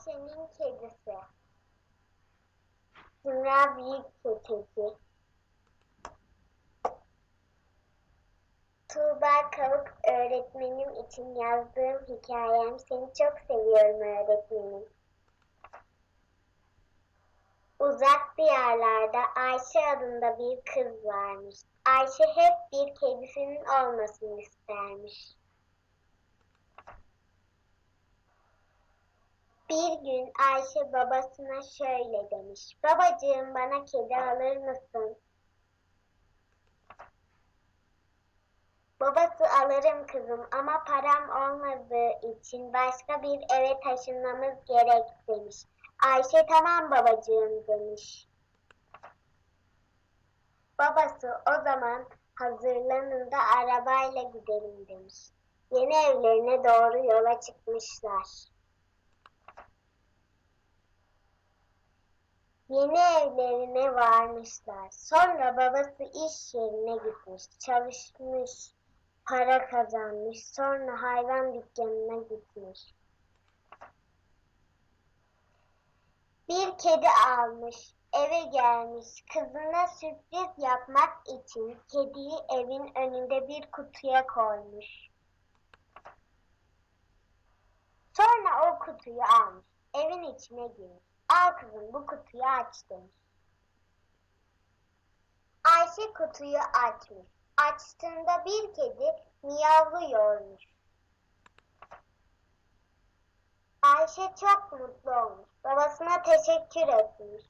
Ayşe'nin kedisi. Zümra büyük keçeci. Tuğba Kavuk öğretmenim için yazdığım hikayem seni çok seviyorum öğretmenim. Uzak diyarlarda Ayşe adında bir kız varmış. Ayşe hep bir kedisinin olmasını istermiş. Bir gün Ayşe babasına şöyle demiş. Babacığım bana kedi alır mısın? Babası alırım kızım ama param olmadığı için başka bir eve taşınmamız gerek demiş. Ayşe tamam babacığım demiş. Babası o zaman hazırlanın da arabayla gidelim demiş. Yeni evlerine doğru yola çıkmışlar. Yeni evlerine varmışlar. Sonra babası iş yerine gitmiş, çalışmış, para kazanmış. Sonra hayvan dükkanına gitmiş. Bir kedi almış, eve gelmiş. Kızına sürpriz yapmak için kediyi evin önünde bir kutuya koymuş. Sonra o kutuyu almış, evin içine girmiş. Al kızım bu kutuyu aç demiş. Ayşe kutuyu açmış. Açtığında bir kedi miyavlıyormuş. Ayşe çok mutlu olmuş. Babasına teşekkür etmiş.